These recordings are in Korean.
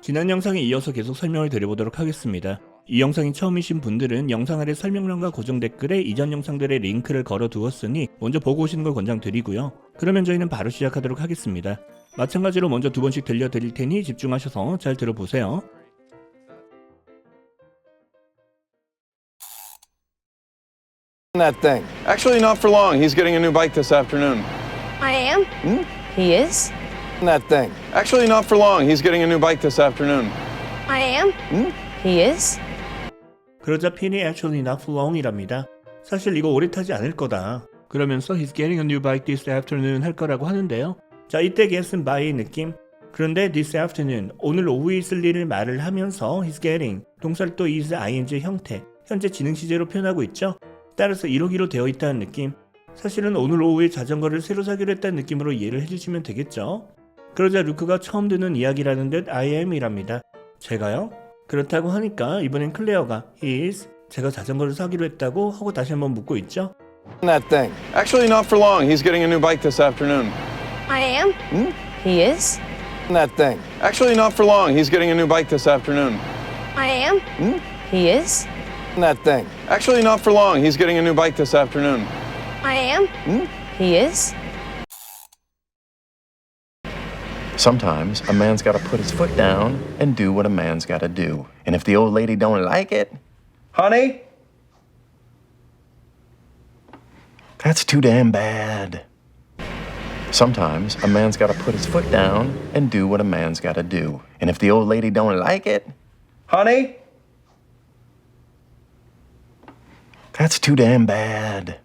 지난 영상에 이어서 계속 설명을 드려보도록 하겠습니다. 이 영상이 처음이신 분들은 영상 아래 설명란과 고정 댓글에 이전 영상들의 링크를 걸어 두었으니 먼저 보고 오시는 걸 권장드리고요. 그러면 저희는 바로 시작하도록 하겠습니다. 마찬가지로 먼저 두 번씩 들려드릴 테니 집중하셔서 잘 들어보세요. that thing. Actually, not for long. He's getting a new bike this afternoon. I am? He is? That thing. Actually, not for long. He's getting a new bike this afternoon. I am? He is? 그러자 핀이 actually not for long이랍니다. 사실 이거 오래 타지 않을 거다. 그러면서 he's getting a new bike this afternoon 할 거라고 하는데요. 자 이때 get은 by의 느낌. 그런데 this afternoon 오늘 오후에 있을 일을 말을 하면서 he's getting 동사를 또 is ing 형태 현재 진행 시제로 표현하고 있죠. 따라서 이러기로 되어 있다는 느낌. 사실은 오늘 오후에 자전거를 새로 사기로 했다는 느낌으로 이해를 해주시면 되겠죠. 그러자 루크가 처음 듣는 이야기라는 듯 I am이랍니다. 제가요? 그렇다고 하니까 이번엔 클레어가 is 제가 자전거를 사기로 했다고 하고 다시 한번 묻고 있죠. That thing. Actually, not for long. He's getting a new bike this afternoon. I am? He is? That thing. Actually, not for long. He's getting a new bike this afternoon. I am? He is? That thing. Actually, not for long. He's getting a new bike this afternoon. I am? He is? Sometimes a man's got to put his foot down and do what a man's got to do. And if the old lady don't like it, Honey? that's too damn bad. Sometimes a man's got to put his foot down and do what a man's got to do. And if the old lady don't like it, Honey? that's too damn bad.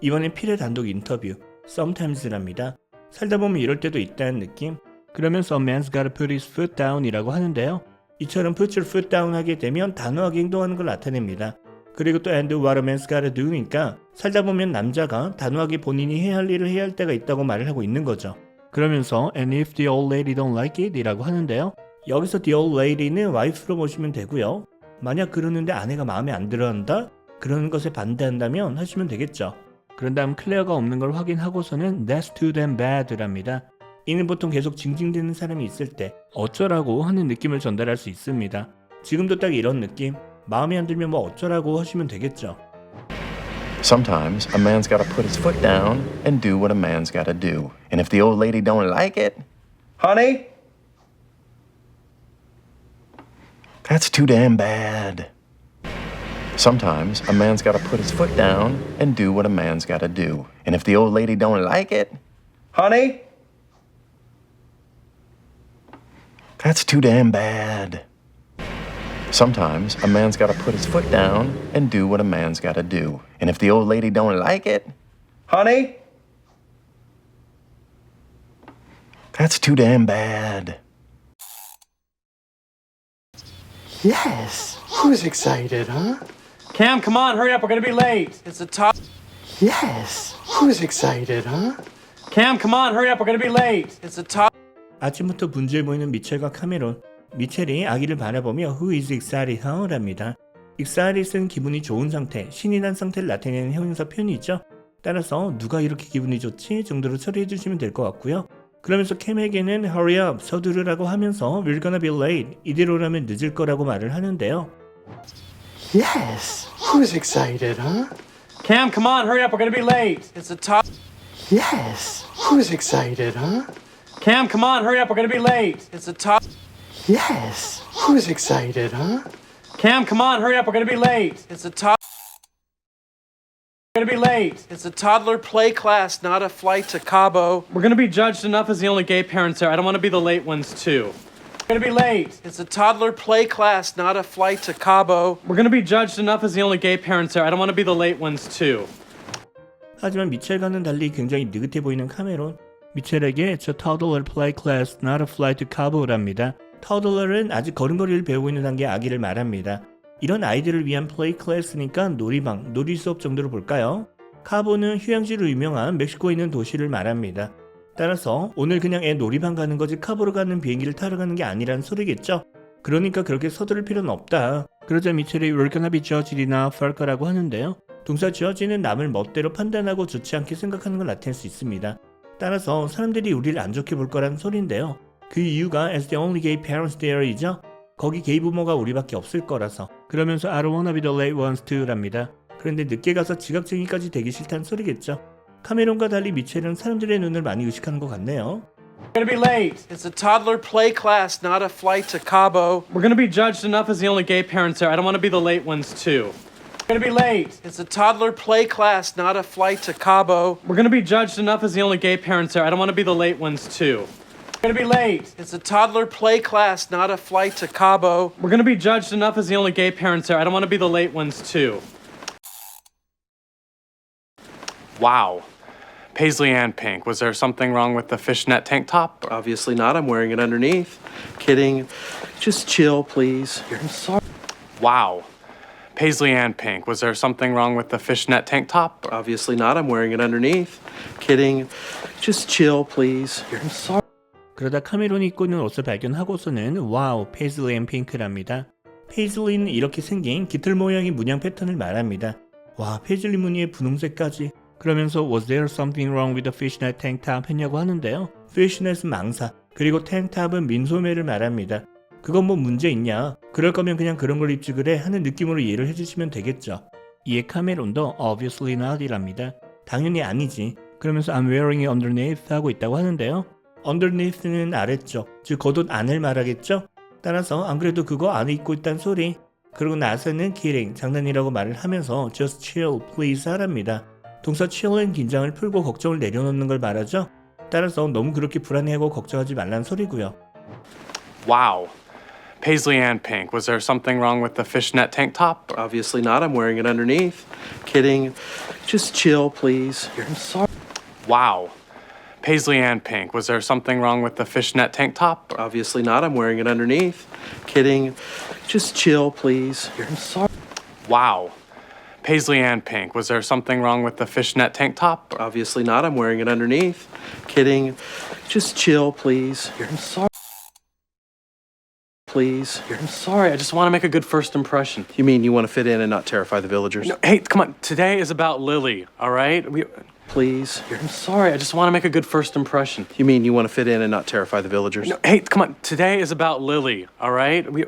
이번엔 필의 단독 인터뷰 sometimes랍니다. 살다 보면 이럴 때도 있다는 느낌. 그러면서 man's gotta put his foot down이라고 하는데요. 이처럼 put your foot down 하게 되면 단호하게 행동하는 걸 나타냅니다. 그리고 또 and what a man's gotta do니까 살다 보면 남자가 단호하게 본인이 해야 할 일을 해야 할 때가 있다고 말을 하고 있는 거죠. 그러면서 and if the old lady don't like it 이라고 하는데요. 여기서 the old lady는 wife로 보시면 되고요. 만약 그러는데 아내가 마음에 안 들어 한다? 그러는 것에 반대한다면 하시면 되겠죠. 그런 다음 클레어가 없는 걸 확인하고서는 that's too damn bad랍니다. 이는 보통 계속 징징대는 사람이 있을 때 어쩌라고 하는 느낌을 전달할 수 있습니다. 지금도 딱 이런 느낌. 마음에 안 들면 뭐 어쩌라고 하시면 되겠죠. Sometimes a man's got to put his foot down and do what a man's got to do. And if the old lady don't like it, Honey? that's too damn bad. Sometimes a man's got to put his foot down and do what a man's got to do. And if the old lady don't like it, Honey? That's too damn bad. Sometimes a man's got to put his foot down and do what a man's got to do. And if the old lady don't like it, Honey? that's too damn bad. Yes. Who's excited, huh? Cam, come on, hurry up, we're gonna be late. It's a top. Yes. Who's excited, huh? Cam, come on, hurry up, we're gonna be late. It's a top. 아침부터 분주해 보이는 미첼과 카메론. 미첼이 아기를 바라보며 Who is excited, huh? 랍니다. excited은 기분이 좋은 상태, 신이 난 상태를 나타내는 형용사 표현이죠. 따라서 누가 이렇게 기분이 좋지 정도로 처리해 주시면 될 것 같고요. 그러면서 캠에게는 hurry up, 서두르라고 하면서 we're gonna be late, 이대로라면 늦을 거라고 말을 하는데요. Yes. Who's excited, huh? Cam, come on, hurry up, we're gonna be late. It's a top. Yes. Who's excited, huh? Cam, come on, hurry up, we're gonna be late. It's a top. Yes. Who's excited, huh? Cam, come on, hurry up, we're gonna be late. It's a top. We're gonna be late. It's a toddler play class, not a flight to Cabo. We're gonna be judged enough as the only gay parents there. I don't wanna be the late ones too. We're gonna be late. It's a toddler play class, not a flight to Cabo. We're gonna be judged enough as the only gay parents there. I don't wanna be the late ones too. 하지만 미첼과는 달리 굉장히 느긋해 보이는 카메론. 미첼에게 a toddler play class, not a flight to Cabo랍니다. toddler은 아직 걸음걸이를 배우고 있는 단계 아기를 말합니다. 이런 아이들을 위한 플레이 클래스니까 놀이방, 놀이 수업 정도로 볼까요? 카보는 휴양지로 유명한 멕시코에 있는 도시를 말합니다. 따라서 오늘 그냥 애 놀이방 가는 거지 카보로 가는 비행기를 타러 가는 게 아니라는 소리겠죠? 그러니까 그렇게 서두를 필요는 없다. 그러자 미첼이 judged이나 fall 거라고 하는데요. 동사 judge는 남을 멋대로 판단하고 좋지 않게 생각하는 걸 나타낼 수 있습니다. 따라서 사람들이 우리를 안 좋게 볼 거라는 소리인데요. 그 이유가 as the only gay parents there이죠. 거기 게이 부모가 우리밖에 없을 거라서. 그러면서 I don't wanna be the late ones too랍니다. 그런데 늦게 가서 지각쟁이까지 되기 싫다는 소리겠죠. 카메론과 달리 미첼은 사람들의 눈을 많이 의식하는 것 같네요. We're gonna be late. It's a toddler play class, not a flight to Cabo. We're gonna be judged enough as the only gay parents there. I don't want to be the late ones too. We're gonna be late. It's a toddler play class, not a flight to Cabo. We're gonna be judged enough as the only gay parents there. I don't want to be the late ones too. We're gonna be late. It's a toddler play class, not a flight to Cabo. We're gonna be judged enough as the only gay parents there. I don't want to be the late ones too. Wow. Paisley and pink. Was there something wrong with the fishnet tank top? Obviously not. I'm wearing it underneath. Kidding. Just chill, please. I'm sorry. Wow. Paisley and pink. Was there something wrong with the fishnet tank top? Obviously not. I'm wearing it underneath. Kidding. Just chill, please. I'm sorry. 그러다 카메론이 입고 있는 옷을 발견하고서는 와우 페이즐리 앤 핑크랍니다. 페이즐리는 이렇게 생긴 깃털 모양의 문양 패턴을 말합니다. 와 페이즐리 무늬의 분홍색까지 그러면서 Was there something wrong with the fishnet tank top 했냐고 하는데요. fishnet은 망사 그리고 탱탑은 민소매를 말합니다. 그건 뭐 문제 있냐? 그럴 거면 그냥 그런 걸 입지 그래 하는 느낌으로 이해를 해주시면 되겠죠. 이에 카메론도 obviously not이랍니다. 당연히 아니지. 그러면서 I'm wearing it underneath 하고 있다고 하는데요. underneath는 아래쪽, 즉 겉옷 안을 말하겠죠? 따라서 안 그래도 그거 안에 입고 있단 소리. 그러고 나서는 kidding, 장난이라고 말을 하면서 just chill, please 하랍니다. 동사 chill은 긴장을 풀고 걱정을 내려놓는 걸 말하죠? 따라서 너무 그렇게 불안해하고 걱정하지 말란 소리고요. Wow. Paisley and pink. Was there something wrong with the fishnet tank top? Obviously not. I'm wearing it underneath. Kidding. Just chill, please. I'm sorry. Wow. Paisley and pink. Was there something wrong with the fishnet tank top? Obviously not. I'm wearing it underneath. Kidding. Just chill, please. I'm sorry. Wow. paisley and pink. Was there something wrong with the fishnet tank top? Obviously not. I'm wearing it underneath. Kidding. Just chill, please. You're sorry. Please. I'm sorry. I just want to make a good first impression. You mean you want to fit in and not terrify the villagers? No, hey, come on. Today is about Lily, all right? We, Please. I'm sorry. I just want to make a good first impression. You mean you want to fit in and not terrify the villagers? No, hey, come on. Today is about Lily, all right? We,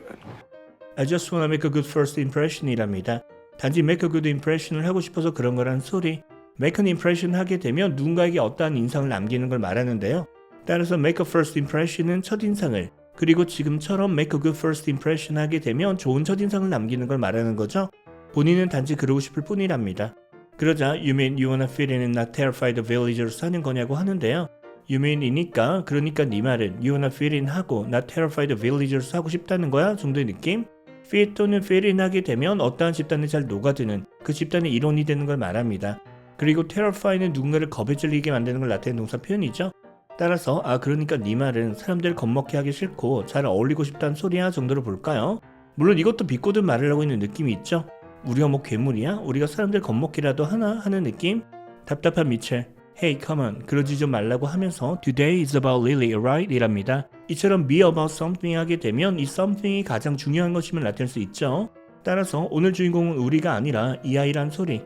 I just want to make a good first impression, Iramita. 단지 make a good impression을 하고 싶어서 그런 거란 소리. make an impression 하게 되면 누군가에게 어떠한 인상을 남기는 걸 말하는데요. 따라서 make a first impression은 첫인상을 그리고 지금처럼 make a good first impression 하게 되면 좋은 첫인상을 남기는 걸 말하는 거죠. 본인은 단지 그러고 싶을 뿐이랍니다. 그러자 you mean you wanna fit in and not terrify the villagers 하는 거냐고 하는데요. you mean이니까 그러니까 네 말은 you wanna fit in 하고 not terrify the villagers 하고 싶다는 거야 정도의 느낌? Fit 또는 fit in 하게 되면 어떠한 집단에 잘 녹아드는 그 집단의 일원이 되는 걸 말합니다. 그리고 terrify는 누군가를 겁에 질리게 만드는 걸 나타내는 동사 표현이죠. 따라서 아 그러니까 네 말은 사람들 겁먹게 하기 싫고 잘 어울리고 싶다는 소리야 정도로 볼까요? 물론 이것도 비꼬듯 말을 하고 있는 느낌이 있죠. 우리가 뭐 괴물이야? 우리가 사람들 겁먹기라도 하나 하는 느낌? 답답한 미첼. Hey, come on. 그러지 좀 말라고 하면서 Today is about Lily, right? 이랍니다. 이처럼 be about something 하게 되면 이 something이 가장 중요한 것임을 나타낼 수 있죠. 따라서 오늘 주인공은 우리가 아니라 이 아이란 소리.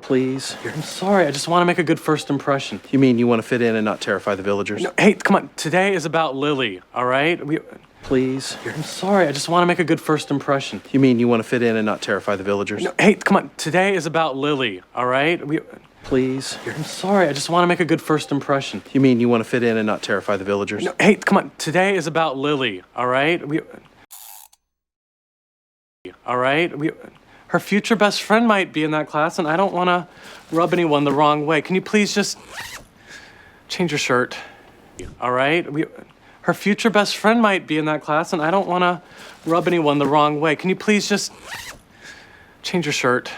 Please. I'm sorry. I just want to make a good first impression. You mean you want to fit in and not terrify the villagers? No, hey, come on. Today is about Lily, all right? We, Please. I'm sorry. I just want to make a good first impression. You mean you want to fit in and not terrify the villagers? No, hey, come on. Today is about Lily, all right? We, Please. I'm sorry. I just want to make a good first impression. You mean you want to fit in and not terrify the villagers? No, hey, come on. Today is about Lily, all right? We, all right? We, her future best friend might be in that class, and I don't want to rub anyone the wrong way. Can you please just change your shirt? All right? We, her future best friend might be in that class, and I don't want to rub anyone the wrong way. Can you please just change your shirt?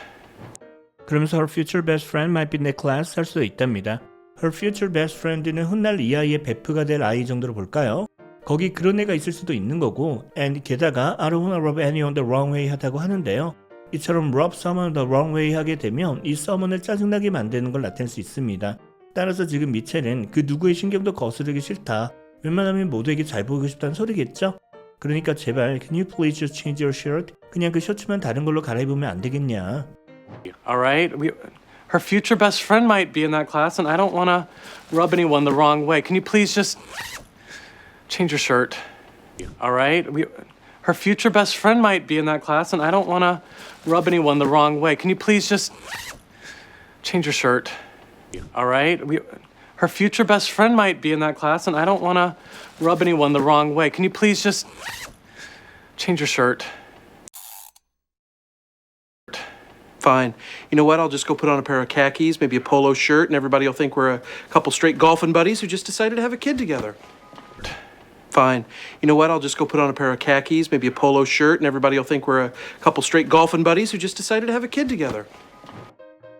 그러면서 her future best friend might be in the class 할 수도 있답니다. her future best friend는 훗날 이 아이의 베프가 될 아이 정도로 볼까요? 거기 그런 애가 있을 수도 있는 거고 and 게다가 I don't wanna rub anyone the wrong way 하다고 하는데요. 이처럼 rub someone the wrong way 하게 되면 이 someone을 짜증나게 만드는 걸 나타낼 수 있습니다. 따라서 지금 미첼은 그 누구의 신경도 거스르기 싫다. 웬만하면 모두에게 잘 보이고 싶다는 소리겠죠? 그러니까 제발 can you please just change your shirt? 그냥 그 셔츠만 다른 걸로 갈아입으면 안 되겠냐? All right? We, her future best friend might be in that class, and I don't want to rub anyone the wrong way. Can you please just change your shirt. All right? We, her future best friend might be in that class, and I don't want to rub anyone the wrong way. Can you please just change your shirt? All right? We, her future best friend might be in that class, and I don't want to rub anyone the wrong way. Can you please just change your shirt? Fine. You know what? I'll just go put on a pair of khakis, maybe a polo shirt, and everybody will think we're a couple straight golfing buddies who just decided to have a kid together. Fine. You know what? I'll just go put on a pair of khakis, maybe a polo shirt, and everybody will think we're a couple straight golfing buddies who just decided to have a kid together.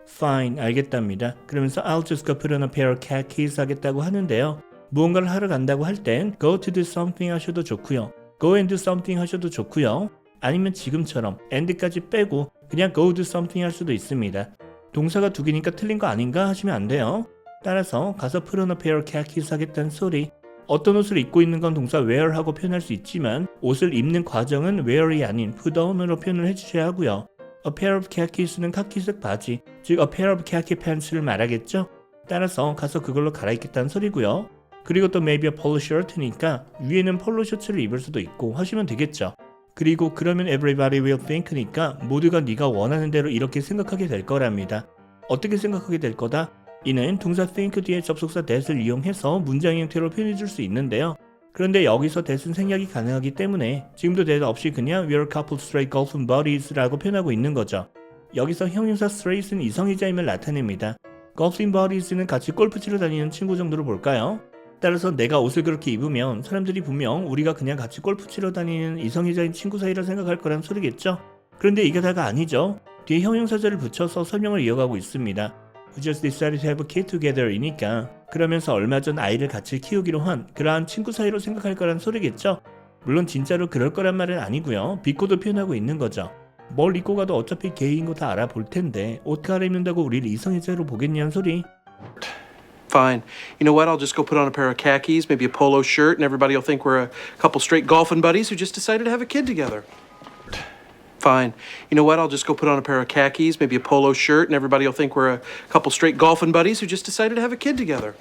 Fine, 알겠답니다. 그러면서 I'll just go put on a pair of khakis 하겠다고 하는데요. 무언가를 하러 간다고 할 땐 go to do something 하셔도 좋고요. go and do something 하셔도 좋고요. 아니면 지금처럼 and까지 빼고 그냥 go do something 할 수도 있습니다. 동사가 두 개니까 틀린 거 아닌가 하시면 안 돼요. 따라서 가서 put on a pair of khakis 하겠다는 소리 어떤 옷을 입고 있는 건 동사 wear하고 표현할 수 있지만 옷을 입는 과정은 wear이 아닌 put on으로 표현을 해주셔야 하고요. A pair of khakis는 카키색 바지, 즉 a pair of khaki pants를 말하겠죠? 따라서 가서 그걸로 갈아입겠다는 소리고요. 그리고 또 maybe a polo shirt니까 위에는 폴로 셔츠를 입을 수도 있고 하시면 되겠죠. 그리고 그러면 everybody will think니까 모두가 네가 원하는 대로 이렇게 생각하게 될 거랍니다. 어떻게 생각하게 될 거다? 이는 동사 think 뒤에 접속사 that을 이용해서 문장 형태로 표현해 줄 수 있는데요. 그런데 여기서 that은 생략이 가능하기 때문에 지금도 that 없이 그냥 we're a couple straight golfing buddies라고 표현하고 있는 거죠. 여기서 형용사 straight은 이성애자임을 나타냅니다. golfing buddies는 같이 골프 치러 다니는 친구 정도로 볼까요? 따라서 내가 옷을 그렇게 입으면 사람들이 분명 우리가 그냥 같이 골프 치러 다니는 이성애자인 친구 사이라 생각할 거란 소리겠죠? 그런데 이게 다가 아니죠. 뒤에 형용사절을 붙여서 설명을 이어가고 있습니다. We just decided to have a kid together 이니까 그러면서 얼마 전 아이를 같이 키우기로 한 그러한 친구 사이로 생각할 거란 소리겠죠? 물론 진짜로 그럴 거란 말은 아니고요. 비꼬도 표현하고 있는 거죠. 뭘 입고 가도 어차피 게이인 거 다 알아볼 텐데 옷 갈아입는다고 우리를 이성애자로 보겠냐는 소리 Fine. You know what? I'll just go put on a pair of khakis, maybe a polo shirt, and everybody will think we're a couple straight golfing buddies who just decided to have a kid together. Fine. You know what? I'll just go put on a pair of khakis, maybe a polo shirt, and everybody will think we're a couple straight golfing buddies who just decided to have a kid together.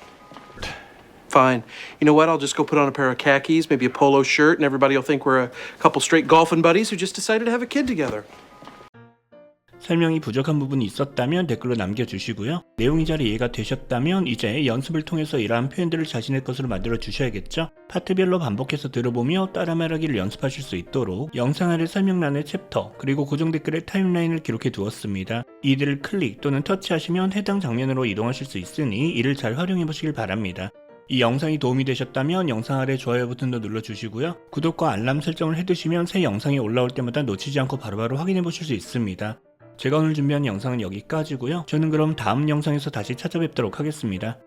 Fine. You know what? I'll just go put on a pair of khakis, maybe a polo shirt, and everybody will think we're a couple straight golfing buddies who just decided to have a kid together. 설명이 부족한 부분이 있었다면 댓글로 남겨주시고요. 내용이 잘 이해가 되셨다면 이제 연습을 통해서 이러한 표현들을 자신의 것으로 만들어 주셔야겠죠. 파트별로 반복해서 들어보며 따라 말하기를 연습하실 수 있도록 영상 아래 설명란에 챕터 그리고 고정 댓글에 타임라인을 기록해 두었습니다. 이들을 클릭 또는 터치하시면 해당 장면으로 이동하실 수 있으니 이를 잘 활용해 보시길 바랍니다. 이 영상이 도움이 되셨다면 영상 아래 좋아요 버튼도 눌러주시고요. 구독과 알람 설정을 해두시면 새 영상이 올라올 때마다 놓치지 않고 바로바로 확인해 보실 수 있습니다. 제가 오늘 준비한 영상은 여기까지고요. 저는 그럼 다음 영상에서 다시 찾아뵙도록 하겠습니다.